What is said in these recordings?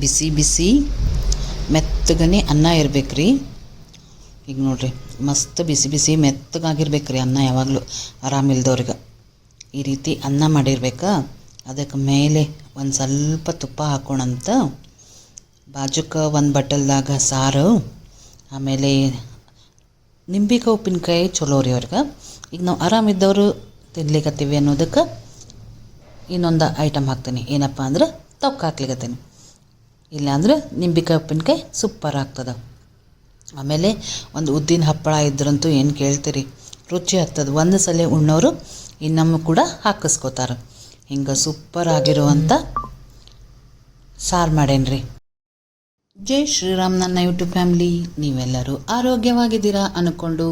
ಬಿಸಿ ಬಿಸಿ. ಮೆತ್ತಗನೆ ಅನ್ನ ಇರಬೇಕು ರೀ ಈಗ ನೋಡಿರಿ, ಮಸ್ತ್ ಬಿಸಿ ಬಿಸಿ ಮೆತ್ತಗಾಗಿರ್ಬೇಕು ರೀ ಅನ್ನ ಯಾವಾಗಲೂ. ಆರಾಮಿಲ್ದವ್ರಿಗೆ. ಈ ರೀತಿ ಅನ್ನ ಮಾಡಿರ್ಬೇಕು. ಅದಕ್ಕೆ ಮೇಲೆ ಒಂದು ಸ್ವಲ್ಪ ತುಪ್ಪ ಹಾಕೋಣಂತ. ಬಾಜುಕ ಒಂದು ಬಟ್ಟಲ್ದಾಗ ಸಾರು. ಆಮೇಲೆ ನಿಂಬಿಕಾಯಿ ಉಪ್ಪಿನಕಾಯಿ ಚಲೋ ರೀ ಅವ್ರಿಗೆ. ಈಗ ನಾವು ಆರಾಮಿದ್ದವರು ತಿನ್ಲಿಕ್ಕತ್ತೀವಿ ಅನ್ನೋದಕ್ಕೆ ಇನ್ನೊಂದು ಐಟಮ್ ಹಾಕ್ತೀನಿ. ಏನಪ್ಪ ಅಂದ್ರೆ ತೊಕ್ಕ ಹಾಕ್ಲಿಕತ್ತೀನಿ ಇಲ್ಲಾಂದ್ರೆ ನಿಂಬಿಕಾಯಿ ಉಪ್ಪಿನಕಾಯಿ ಸೂಪರ್ ಆಗ್ತದೆ. ಆಮೇಲೆ ಒಂದು ಉದ್ದಿನ ಹಪ್ಪಳ ಇದ್ರಂತೂ ಏನು ಕೇಳ್ತೀರಿ? ರುಚಿ ಆಗ್ತದೆ. ಒಂದು ಸಲ ಉಣ್ಣೋರು ಇನ್ನೊಮ್ಮೆ ಕೂಡ ಹಾಕಿಸ್ಕೋತಾರೆ. ಹಿಂಗೆ ಸೂಪರ್ ಆಗಿರುವಂಥ ಸಾರು ಮಾಡೇನ್ರಿ. ಜೈ ಶ್ರೀರಾಮ್ ನನ್ನ ಯೂಟ್ಯೂಬ್ ಫ್ಯಾಮಿಲಿ. ನೀವೆಲ್ಲರೂ ಆರೋಗ್ಯವಾಗಿದ್ದೀರಾ ಅಂದ್ಕೊಂಡು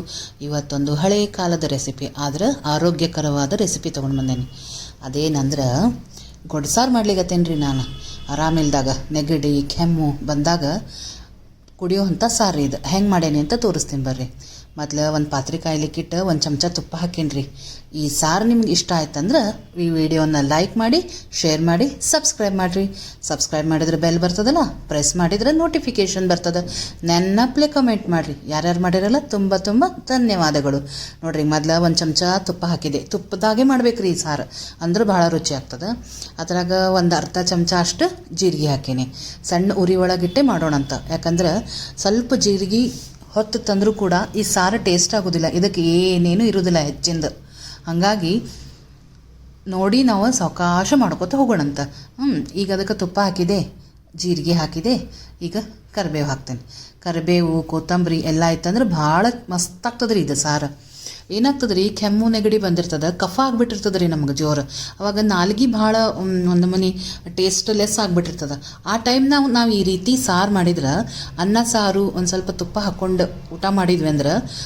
ಇವತ್ತೊಂದು ಹಳೆ ಕಾಲದ ರೆಸಿಪಿ ಆದರೆ ಆರೋಗ್ಯಕರವಾದ ರೆಸಿಪಿ ತೊಗೊಂಡು ಬಂದೇನೆ. ಅದೇನಂದ್ರೆ ಗೊಡ್ಸಾರು ಮಾಡ್ಲಿಕ್ಕೆ ರೀ ನಾನು. ಆರಾಮಿಲ್ದಾಗ ನೆಗಡಿ ಕೆಮ್ಮು ಬಂದಾಗ ಕುಡಿಯೋವಂಥ ಸಾರು ಇದು. ಹೆಂಗೆ ಮಾಡೇನಿ ಅಂತ ತೋರಿಸ್ತೀನಿ ಬರ್ರಿ. ಮೊದ್ಲು ಒಂದು ಪಾತ್ರೆ ಕಾಯ್ಲಿಕ್ಕಿಟ್ಟು ಒಂದು ಚಮಚ ತುಪ್ಪ ಹಾಕಿನ್ರಿ. ಈ ಸಾರು ನಿಮ್ಗೆ ಇಷ್ಟ ಆಯ್ತಂದ್ರೆ ಈ ವಿಡಿಯೋನ ಲೈಕ್ ಮಾಡಿ, ಶೇರ್ ಮಾಡಿ, ಸಬ್ಸ್ಕ್ರೈಬ್ ಮಾಡಿರಿ. ಸಬ್ಸ್ಕ್ರೈಬ್ ಮಾಡಿದ್ರೆ ಬೆಲ್ ಬರ್ತದಲ್ಲ, ಪ್ರೆಸ್ ಮಾಡಿದ್ರೆ ನೋಟಿಫಿಕೇಷನ್ ಬರ್ತದೆ. ನೆನ್ನಪ್ಲೆ ಕಮೆಂಟ್ ಮಾಡಿರಿ. ಯಾರ್ಯಾರು ಮಾಡಿರಲ್ಲ ತುಂಬ ತುಂಬ ಧನ್ಯವಾದಗಳು. ನೋಡ್ರಿ ಮೊದ್ಲು ಒಂದು ಚಮಚ ತುಪ್ಪ ಹಾಕಿದೆ. ತುಪ್ಪದಾಗೆ ಮಾಡ್ಬೇಕ್ರಿ ಈ ಸಾರು. ಅಂದ್ರೆ ಭಾಳ ರುಚಿ ಆಗ್ತದೆ. ಅದ್ರಾಗ ಒಂದು ಅರ್ಧ ಚಮಚ ಅಷ್ಟು ಜೀರಿಗೆ ಹಾಕೀನಿ. ಸಣ್ಣ ಉರಿ ಒಳಗಿಟ್ಟೆ ಮಾಡೋಣಂತ. ಯಾಕಂದ್ರೆ ಸ್ವಲ್ಪ ಜೀರಿಗೆ ಹೊತ್ತು ತಂದರೂ ಕೂಡ ಈ ಸಾರು ಟೇಸ್ಟ್ ಆಗೋದಿಲ್ಲ. ಇದಕ್ಕೆ ಏನೇನು ಇರೋದಿಲ್ಲ ಹೆಚ್ಚಿಂದ. ಹಾಗಾಗಿ ನೋಡಿ ನಾವು ಸಾವಕಾಶ ಮಾಡ್ಕೊತ ಹೋಗೋಣಂತ. ಹ್ಞೂ ಈಗ ಅದಕ್ಕೆ ತುಪ್ಪ ಹಾಕಿದೆ, ಜೀರಿಗೆ ಹಾಕಿದೆ, ಈಗ ಕರಿಬೇವು ಹಾಕ್ತೇನೆ. ಕರಿಬೇವು, ಕೊತ್ತಂಬರಿ ಎಲ್ಲ ಇತ್ತಂದ್ರೆ ಭಾಳ ಮಸ್ತ್ ಆಗ್ತದೆ ರೀ ಇದು ಸಾರು. ಏನಾಗ್ತದೆ ರೀ ಕೆಮ್ಮು, ನೆಗಡಿ ಬಂದಿರ್ತದೆ. ಕಫ ಆಗ್ಬಿಟ್ಟಿರ್ತದೆ ರೀ ನಮ್ಗೆ ಜೋರು. ಅವಾಗ ನಾಲ್ಗೆ ಭಾಳ ಒಂದು ಮನಿ ಟೇಸ್ಟ್ ಲೆಸ್ ಆಗ್ಬಿಟ್ಟಿರ್ತದೆ. ಆ ಟೈಮ್ ನಾವು ನಾವು ಈ ರೀತಿ ಸಾರು ಮಾಡಿದ್ರೆ, ಅನ್ನ, ಸಾರು, ಒಂದು ಸ್ವಲ್ಪ ತುಪ್ಪ ಹಾಕ್ಕೊಂಡು ಊಟ ಮಾಡಿದ್ವಿ ಅಂದ್ರೆ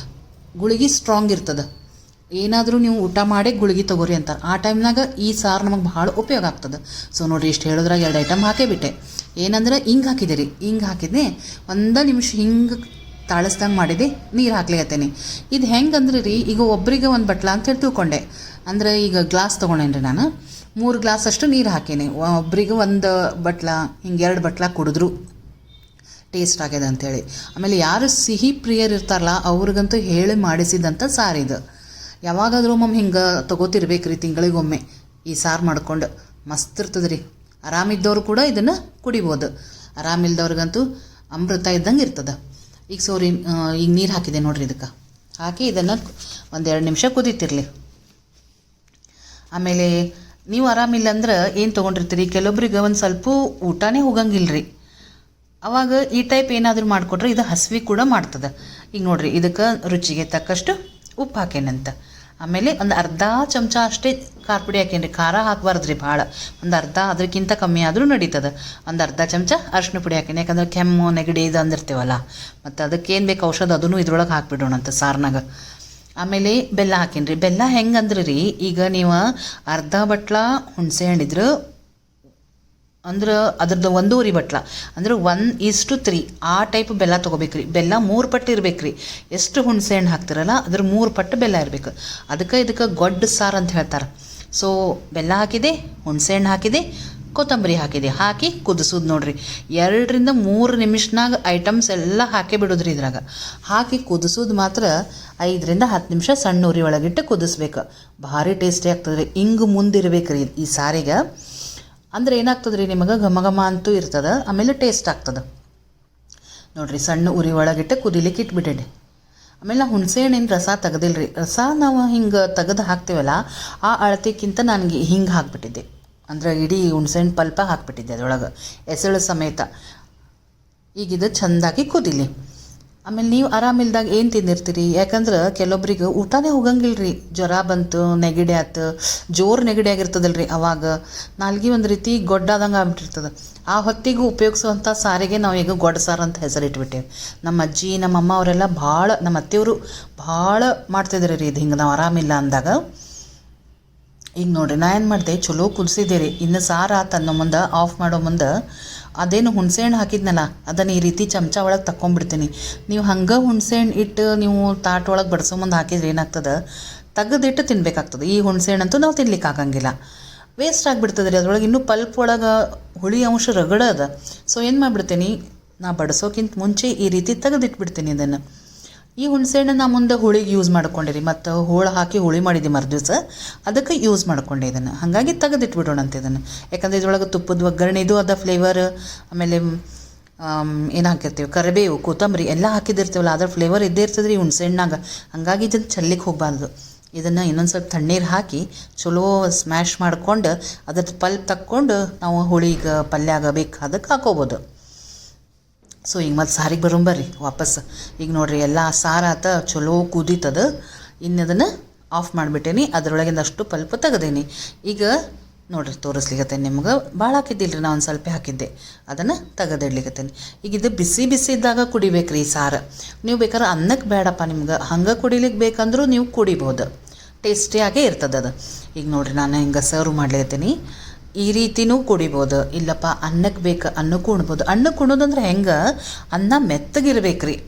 ಗುಳಿಗೆ ಸ್ಟ್ರಾಂಗ್ ಇರ್ತದೆ. ಏನಾದರೂ ನೀವು ಊಟ ಮಾಡೇ ಗುಳಿಗೆ ತಗೋರಿ ಅಂತಾರೆ ಆ ಟೈಮ್ನಾಗ ಈ ಸಾರು ನಮಗೆ ಭಾಳ ಉಪಯೋಗ ಆಗ್ತದೆ. ಸೊ ನೋಡಿರಿ, ಇಷ್ಟು ಹೇಳಿದ್ರಾಗ ಎರಡು ಐಟಮ್ ಹಾಕೇ ಬಿಟ್ಟೆ. ಏನಂದ್ರೆ, ಹಿಂಗೆ ಹಾಕಿದೆ ರೀ. ಹಿಂಗೆ ಹಾಕಿದ್ನೆ ಒಂದು ನಿಮಿಷ ಹಿಂಗೆ ತಾಳಿಸ್ದಂಗೆ ಮಾಡಿದೆ, ನೀರು ಹಾಕ್ಲಿಕತ್ತೇನೆ. ಇದು ಹೆಂಗಂದ್ರೆ ರೀ? ಈಗ ಒಬ್ಬರಿಗೆ ಒಂದು ಬಟ್ಲ ಅಂತ ಹೇಳಿ ತಿಳ್ಕೊಂಡೆ. ಅಂದರೆ ಈಗ ಗ್ಲಾಸ್ ತೊಗೊಂಡೇನ್ರಿ ನಾನು. ಮೂರು ಗ್ಲಾಸ್ ಅಷ್ಟು ನೀರು ಹಾಕೇನೆ. ಒಬ್ರಿಗೆ ಒಂದು ಬಟ್ಲ, ಹಿಂಗೆ ಎರಡು ಬಟ್ಲ ಕುಡಿದ್ರು ಟೇಸ್ಟ್ ಆಗ್ಯದ ಅಂಥೇಳಿ ಆಮೇಲೆ ಯಾರು ಸಿಹಿ ಪ್ರಿಯರು ಇರ್ತಾರಲ್ಲ, ಅವ್ರಿಗಂತೂ ಹೇಳಿ ಮಾಡಿಸಿದಂಥ ಇದು. ಯಾವಾಗಾದರೂ ಒಮ್ಮೊಮ್ಮೆ ಹಿಂಗೆ ತೊಗೋತಿರ್ಬೇಕು ರೀ ತಿಂಗಳಿಗೊಮ್ಮೆ ಈ ಸಾರು ಮಾಡ್ಕೊಂಡು. ಮಸ್ತ್ ಇರ್ತದೆ ರೀ ಆರಾಮಿದ್ದವ್ರು ಕೂಡ ಇದನ್ನು ಕುಡಿಬೋದು. ಆರಾಮಿಲ್ದವ್ರಿಗಂತೂ ಅಮೃತ ಇದ್ದಂಗೆ ಇರ್ತದೆ. ಈಗ ಸೋರಿ ಈಗ ನೀರು ಹಾಕಿದೆ ನೋಡಿರಿ ಇದಕ್ಕೆ. ಹಾಕಿ ಇದನ್ನು ಒಂದೆರಡು ನಿಮಿಷ ಕುದೀತಿರಲಿ. ಆಮೇಲೆ ನೀವು ಆರಾಮಿಲ್ಲ ಅಂದ್ರೆ ಏನು ತೊಗೊಂಡಿರ್ತೀರಿ? ಕೆಲವೊಬ್ರಿಗೆ ಒಂದು ಸ್ವಲ್ಪ ಊಟನೇ ಹೋಗಂಗಿಲ್ಲ ರೀ ಅವಾಗ ಈ ಟೈಪ್ ಏನಾದರೂ ಮಾಡಿಕೊಟ್ರೆ ಇದು ಹಸಿವಿ ಕೂಡ ಮಾಡ್ತದೆ. ಈಗ ನೋಡಿರಿ, ಇದಕ್ಕೆ ರುಚಿಗೆ ತಕ್ಕಷ್ಟು ಉಪ್ಪು ಹಾಕೇನಂತ. ಆಮೇಲೆ ಒಂದು ಅರ್ಧ ಚಮಚ ಅಷ್ಟೇ ಖಾರ ಪುಡಿ ಹಾಕೇನ್ರಿ ಖಾರ ಹಾಕಬಾರ್ದು ರೀ ಭಾಳ. ಒಂದು ಅರ್ಧ ಅದಕ್ಕಿಂತ ಕಮ್ಮಿ ಆದರೂ ನಡೀತದೆ. ಒಂದು ಅರ್ಧ ಚಮಚ ಅರ್ಶಿನ ಪುಡಿ ಹಾಕೇನಿ ಯಾಕಂದ್ರೆ ಕೆಮ್ಮು, ನೆಗಡಿ ಇದು ಅಂದಿರ್ತೀವಲ್ಲ, ಮತ್ತು ಅದಕ್ಕೆ ಏನು ಬೇಕು ಔಷಧ ಅದನ್ನು ಇದ್ರೊಳಗೆ ಹಾಕ್ಬಿಡೋಣಂತ ಸಾರ್ನಾಗ. ಆಮೇಲೆ ಬೆಲ್ಲ ಹಾಕೇನ್ರಿ ಬೆಲ್ಲ ಹೆಂಗೆ ಅಂದ್ರೆ ರೀ ಈಗ ನೀವು ಅರ್ಧ ಬಟ್ಲ ಹುಣಸೆ ಹಣ್ಣಿದ್ರೆ ಅಂದ್ರೆ ಅದ್ರದ್ದು ಒಂದೂವರೆ ಬಟ್ಲ. ಅಂದ್ರೆ ಒನ್ ಇಷ್ಟು ತ್ರೀ, ಆ ಟೈಪ್ ಬೆಲ್ಲ ತೊಗೋಬೇಕ್ರಿ. ಬೆಲ್ಲ ಮೂರು ಪಟ್ಟು ಇರ್ಬೇಕ್ರಿ. ಎಷ್ಟು ಹುಣಸೆ ಹಣ್ಣು ಹಾಕ್ತಿರಲ್ಲ, ಅದ್ರ ಮೂರು ಪಟ್ಟು ಬೆಲ್ಲ ಇರಬೇಕು. ಅದಕ್ಕೆ ಇದಕ್ಕೆ ಗೊಡ್ಡ ಸಾರು ಅಂತ ಹೇಳ್ತಾರೆ. ಸೊ ಬೆಲ್ಲ ಹಾಕಿದೆ, ಹುಣಸೆ ಹಣ್ಣು ಹಾಕಿದೆ, ಕೊತ್ತಂಬರಿ ಹಾಕಿದೆ. ಹಾಕಿ ಕುದಿಸೋದು ನೋಡ್ರಿ. ಎರಡರಿಂದ ಮೂರು ನಿಮಿಷನಾಗ ಐಟಮ್ಸ್ ಎಲ್ಲ ಹಾಕಿ ಬಿಡೋದ್ರಿ ಇದ್ರಾಗ. ಹಾಕಿ ಕುದಿಸೋದು ಮಾತ್ರ ಐದರಿಂದ ಹತ್ತು ನಿಮಿಷ ಸಣ್ಣ ಉರಿ ಒಳಗಿಟ್ಟು ಕುದಿಸ್ಬೇಕು. ಭಾರಿ ಟೇಸ್ಟಿ ಆಗ್ತದೆ ರೀ ಹಿಂಗೆ ಮುಂದಿರ್ಬೇಕು ರೀ ಈ ಸಾರಿಗೆ. ಅಂದ್ರೆ ಏನಾಗ್ತದೆ ರೀ ನಿಮಗೆ? ಘಮ ಘಮ ಅಂತೂ ಇರ್ತದೆ, ಆಮೇಲೆ ಟೇಸ್ಟ್ ಆಗ್ತದೆ. ನೋಡಿರಿ, ಸಣ್ಣ ಉರಿ ಒಳಗಿಟ್ಟು ಕುದಿಲಿಕ್ಕೆ ಇಟ್ಬಿಟ್ಟೆ ಆಮೇಲೆ ನಾ ಹುಣಸೆ ಹಣ್ಣಿನ ರಸ ತೆಗ್ದಿಲ್ಲ ರೀ ರಸ ನಾವು ಹಿಂಗೆ ತೆಗೆದು ಹಾಕ್ತೀವಲ್ಲ, ಆ ಅಳತೆಕ್ಕಿಂತ ನನಗೆ ಹಿಂಗೆ ಹಾಕ್ಬಿಟ್ಟಿದ್ದೆ. ಅಂದ್ರೆ ಇಡೀ ಹುಣಸೆ ಹಣ್ಣು ಪಲ್ಪ ಹಾಕ್ಬಿಟ್ಟಿದ್ದೆ ಅದರೊಳಗೆ. ಎಸಳು ಸಮೇತ. ಈಗಿದು ಚೆಂದಾಗಿ ಕುದಿಲಿ. ಆಮೇಲೆ ನೀವು ಆರಾಮಿಲ್ದಾಗ ಏನು ತಿಂದಿರ್ತೀರಿ? ಯಾಕಂದ್ರೆ ಕೆಲವೊಬ್ರಿಗೆ ಊಟನೇ ಹೋಗಂಗಿಲ್ಲ ರೀ ಜ್ವರ ಬಂತು, ನೆಗಡಿ ಆತು, ಜೋರು ನೆಗಡಿ ಆಗಿರ್ತದಲ್ಲ ರೀ ಅವಾಗ. ನಾಲ್ಗೆ ಒಂದು ರೀತಿ ಗೊಡ್ಡಾದಂಗೆ ಆಗ್ಬಿಟ್ಟಿರ್ತದೆ. ಆ ಹೊತ್ತಿಗೂ ಉಪಯೋಗಿಸುವಂಥ ಸಾರಿಗೆ ನಾವು ಈಗ ಗೊಡ್ಡ ಸಾರು ಅಂತ ಹೆಸರಿಟ್ಬಿಟ್ಟೇವೆ ನಮ್ಮ ಅಜ್ಜಿ, ನಮ್ಮ ಅಮ್ಮ ಅವರೆಲ್ಲ ಭಾಳ, ನಮ್ಮ ಅತ್ತೆಯವರು ಭಾಳ ಮಾಡ್ತಿದ್ರು ರೀ ಇದು ಹಿಂಗೆ ನಾವು ಆರಾಮಿಲ್ಲ ಅಂದಾಗ. ಈಗ ನೋಡಿರಿ ನಾ ಏನು ಮಾಡಿದೆ, ಚಲೋ ಕುದಿಸಿದ್ದೆ ರೀ. ಇನ್ನು ಸಾರು ಆತ ಅನ್ನೋ ಮುಂದೆ, ಆಫ್ ಮಾಡೋ ಮುಂದೆ ಅದೇನು ಹುಣಸೆ ಹಣ್ಣು ಹಾಕಿದ್ನಲ್ಲ, ಅದನ್ನು ಈ ರೀತಿ ಚಮಚ ಒಳಗೆ ತಕ್ಕೊಂಬಿಡ್ತೀನಿ ನೀವು ಹಂಗೆ ಹುಣಸೆ ಹಣ್ಣು ಇಟ್ಟು ನೀವು ತಾಟ್ ಒಳಗೆ ಬಡಿಸೋ ಮುಂದೆ ಹಾಕಿದ್ರೆ ಏನಾಗ್ತದೆ? ತೆಗೆದಿಟ್ಟು ತಿನ್ಬೇಕಾಗ್ತದೆ. ಈ ಹುಣಸೆ ಹಣ್ಣಂತೂ ನಾವು ತಿನ್ಲಿಕ್ಕೆ ಆಗಂಗಿಲ್ಲ. ವೇಸ್ಟ್ ಆಗಿಬಿಡ್ತದೆ ರೀ, ಅದ್ರೊಳಗೆ ಇನ್ನೂ ಪಲ್ಪ್ ಒಳಗೆ ಹುಳಿ ಅಂಶ ರಗಡ ಅದ. ಸೊ ಏನು ಮಾಡಿಬಿಡ್ತೀನಿ? ನಾ ಬಡಿಸೋಕ್ಕಿಂತ ಮುಂಚೆ ಈ ರೀತಿ ತೆಗೆದಿಟ್ಬಿಡ್ತೀನಿ ಇದನ್ನು ಈ ಹುಣಸೆಹಣ್ಣು ನಾ ಮುಂದೆ ಹುಳಿಗೆ ಯೂಸ್ ಮಾಡ್ಕೊಂಡಿರಿ. ಮತ್ತು ಹೋಳು ಹಾಕಿ ಹುಳಿ ಮಾಡಿದ್ದೆ ಮರುದಿವಸ ಅದಕ್ಕೆ ಯೂಸ್ ಮಾಡ್ಕೊಂಡೆ ಇದನ್ನು. ಹಾಗಾಗಿ ತೆಗೆದಿಟ್ಬಿಡೋಣ ಅಂತ ಇದನ್ನು. ಯಾಕಂದರೆ ಇದ್ರೊಳಗೆ ತುಪ್ಪದ ಒಗ್ಗರಣೆ ಇದು ಅದ ಫ್ಲೇವರ್ ಆಮೇಲೆ ಏನು ಹಾಕಿರ್ತೀವಿ? ಕರಿಬೇವು, ಕೊತ್ತಂಬರಿ ಎಲ್ಲ ಹಾಕಿದಿರ್ತೀವಲ್ಲ, ಅದ್ರ ಫ್ಲೇವರ್ ಇದ್ದೇ ಇರ್ತದೆ ರೀ ಹುಣಸೆಹಣ್ಣಾಗ. ಹಾಗಾಗಿ ಇದನ್ನು ಚಲ್ಲಿಕ್ಕೆ ಹೋಗಬಾರ್ದು. ಇದನ್ನು ಇನ್ನೊಂದು ಸ್ವಲ್ಪ ತಣ್ಣೀರು ಹಾಕಿ ಚಲೋ ಸ್ಮ್ಯಾಶ್ ಮಾಡ್ಕೊಂಡು ಅದ್ರದ್ದು ಪಲ್ಪ್ ತಕ್ಕೊಂಡು ನಾವು ಹುಳಿಗೆ ಪಲ್ಯಾಗ ಬೇಕಾದಕ್ಕೆ ಹಾಕೋಬೋದು. ಸೊ ಈಗ ಮತ್ತೆ ಸಾರಿಗೆ ಬರೋಣ ಬರ್ರಿ, ವಾಪಸ್. ಈಗ ನೋಡ್ರಿ, ಎಲ್ಲ ಸಾರಾತ ಚಲೋ ಕುದೀತದ ಇನ್ನು ಅದನ್ನು ಆಫ್ ಮಾಡಿಬಿಟ್ಟೇನಿ. ಅದರೊಳಗಿಂದ ಅಷ್ಟು ಪಲ್ಪ ತೆಗೆದೇನಿ. ಈಗ ನೋಡ್ರಿ, ತೋರಿಸ್ಲಿಕತ್ತೇನೆ ನಿಮ್ಗೆ. ಭಾಳ ಹಾಕಿದ್ದಿಲ್ರಿ ರೀ ನಾ ಒಂದು ಸ್ವಲ್ಪ ಹಾಕಿದ್ದೆ. ಅದನ್ನು ತೆಗೆದಿಡ್ಲಿಕತ್ತೇನೆ. ಈಗ ಇದು ಬಿಸಿ ಬಿಸಿ ಇದ್ದಾಗ ಕುಡಿಬೇಕ್ರಿ ಸಾರು. ನೀವು ಬೇಕಾದ್ರೆ ಅನ್ನಕ್ಕೆ ಬೇಡಪ್ಪ ನಿಮ್ಗೆ. ಹಂಗೆ ಕುಡಿಲಿಕ್ಕೆ ಬೇಕಂದ್ರೂ ನೀವು ಕುಡಿಬೋದು. ಟೇಸ್ಟಿಯಾಗೇ ಇರ್ತದೆ ಅದು ಈಗ ನೋಡ್ರಿ, ನಾನು ಹಿಂಗೆ ಸರ್ವ್ ಮಾಡ್ಲಿಕತ್ತೀನಿ. ಈ ರೀತಿನೂ ಕುಡಿಬೋದು. ಇಲ್ಲಪ್ಪ, ಅನ್ನಕ್ಕೆ ಬೇಕು ಅನ್ನಕ್ಕೂ ಉಣ್ಬೋದು ಅನ್ನಕ್ಕೆ ಉಣ್ಣೋದಂದ್ರೆ ಹೆಂಗೆ? ಅನ್ನ ಮೆತ್ತಗಿರ್ಬೇಕ್ರಿ. ರೀ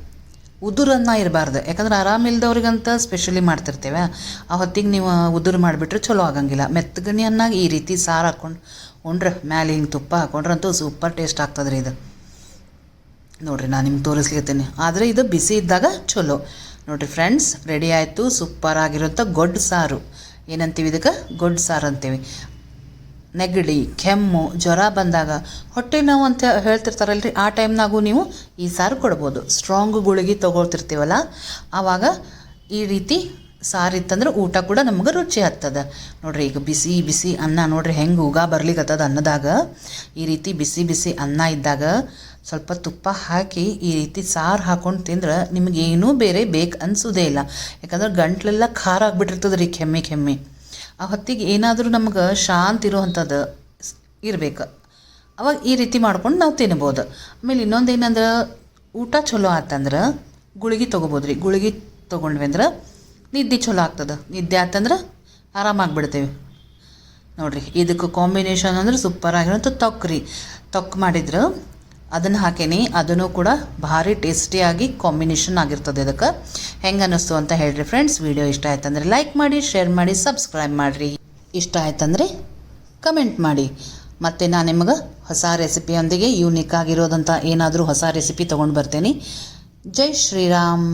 ಉದುರನ್ನ ಇರಬಾರ್ದು. ಯಾಕಂದ್ರೆ ಆರಾಮಿಲ್ದವ್ರಿಗಂತ ಸ್ಪೆಷಲಿ ಮಾಡ್ತಿರ್ತೇವೆ. ಆ ಹೊತ್ತಿಗೆ ನೀವು ಉದುರು ಮಾಡಿಬಿಟ್ರೆ ಚಲೋ ಆಗಂಗಿಲ್ಲ. ಮೆತ್ತಗಣಿ ಅನ್ನಾಗ ಈ ರೀತಿ ಸಾರು ಹಾಕ್ಕೊಂಡು ಉಂಡ್ರೆ, ಮ್ಯಾಲೆ ಹಿಂಗೆ ತುಪ್ಪ ಹಾಕೊಂಡ್ರಂತೂ ಸೂಪರ್ ಟೇಸ್ಟ್ ಆಗ್ತದೆ ರೀ ಇದು. ನೋಡ್ರಿ, ನಾನು ನಿಮ್ಗೆ ತೋರಿಸ್ಲಿಕತ್ತೀನಿ. ಆದರೆ ಇದು ಬಿಸಿ ಇದ್ದಾಗ ಚಲೋ. ನೋಡ್ರಿ ಫ್ರೆಂಡ್ಸ್, ರೆಡಿ ಆಯಿತು. ಸೂಪರ್ ಆಗಿರೋಂಥ ಗೊಡ್ಡು ಸಾರು. ಏನಂತೀವಿ ಇದಕ್ಕೆ? ಗೊಡ್ಡು ಸಾರು ಅಂತೀವಿ. ನೆಗಡಿ, ಕೆಮ್ಮು, ಜ್ವರ ಬಂದಾಗ ಹೊಟ್ಟೆ ನೋವು ಅಂತ ಹೇಳ್ತಿರ್ತಾರಲ್ರಿ, ಆ ಟೈಮ್ನಾಗೂ ನೀವು ಈ ಸಾರು ಕೊಡ್ಬೋದು. ಸ್ಟ್ರಾಂಗ್ ಗುಳಿಗೆ ತೊಗೊಳ್ತಿರ್ತೀವಲ್ಲ, ಆವಾಗ ಈ ರೀತಿ ಸಾರು ಇತ್ತಂದ್ರೆ ಊಟ ಕೂಡ ನಮ್ಗೆ ರುಚಿ ಹತ್ತದ ನೋಡ್ರಿ, ಈಗ ಬಿಸಿ ಬಿಸಿ ಅನ್ನ ನೋಡ್ರಿ, ಹೆಂಗೆ ಉಗ ಬರ್ಲಿಕ್ಕತ್ತದ ಅನ್ನದಾಗ, ಈ ರೀತಿ ಬಿಸಿ ಬಿಸಿ ಅನ್ನ ಇದ್ದಾಗ ಸ್ವಲ್ಪ ತುಪ್ಪ ಹಾಕಿ ಈ ರೀತಿ ಸಾರು ಹಾಕೊಂಡು ತಿಂದ್ರೆ ನಿಮಗೇನೂ ಬೇರೆ ಬೇಕು ಅನಿಸೋದೇ ಇಲ್ಲ. ಯಾಕಂದ್ರೆ ಗಂಟ್ಲೆಲ್ಲ ಖಾರ ಆಗಿಬಿಟ್ಟಿರ್ತದೆ ರೀ ಕೆಮ್ಮಿ ಕೆಮ್ಮೆ. ಆ ಹೊತ್ತಿಗೆ ಏನಾದರೂ ನಮ್ಗೆ ಶಾಂತಿ ಇರೋವಂಥದ್ದು ಇರ್ಬೇಕು. ಅವಾಗ ಈ ರೀತಿ ಮಾಡ್ಕೊಂಡು ನಾವು ತಿನ್ಬೋದು. ಆಮೇಲೆ ಇನ್ನೊಂದು ಏನಂದ್ರೆ ಊಟ ಚಲೋ ಆತಂದ್ರೆ ಗುಳಿಗೆ ತೊಗೋಬೋದು ರೀ. ಗುಳಿಗೆ ತೊಗೊಂಡ್ವಿ ಅಂದ್ರೆ ನಿದ್ದೆ ಚಲೋ ಆಗ್ತದೆ. ನಿದ್ದೆ ಆತಂದ್ರೆ ಆರಾಮಾಗ್ಬಿಡ್ತೇವೆ. ನೋಡಿರಿ, ಇದಕ್ಕೆ ಕಾಂಬಿನೇಷನ್ ಅಂದ್ರೆ ಸೂಪರ್ ಆಗಿರೋಂಥ ತೊಕ್ಕು ರೀ ತೊಕ್ಕು ಮಾಡಿದ್ರೆ ಅದನ್ನು ಹಾಕೇನಿ. ಅದನ್ನು ಕೂಡ ಭಾರಿ ಟೇಸ್ಟಿಯಾಗಿ ಕಾಂಬಿನೇಷನ್ ಆಗಿರ್ತದೆ ಅದಕ್ಕೆ ಹೆಂಗೆ ಅನ್ನಿಸ್ತು ಅಂತ ಹೇಳಿರಿ ಫ್ರೆಂಡ್ಸ್ ವಿಡಿಯೋ ಇಷ್ಟ ಆಯ್ತಂದರೆ ಲೈಕ್ ಮಾಡಿ ಶೇರ್ ಮಾಡಿ ಸಬ್ಸ್ಕ್ರೈಬ್ ಮಾಡಿರಿ. ಇಷ್ಟ ಆಯ್ತಂದರೆ ಕಮೆಂಟ್ ಮಾಡಿ. ಮತ್ತು ನಾನು ನಿಮಗೆ ಹೊಸ ರೆಸಿಪಿಯೊಂದಿಗೆ ಯೂನಿಕ್ ಆಗಿರೋದಂಥ ಏನಾದರೂ ಹೊಸ ರೆಸಿಪಿ ತೊಗೊಂಡು ಬರ್ತೇನೆ. ಜೈ ಶ್ರೀರಾಮ್.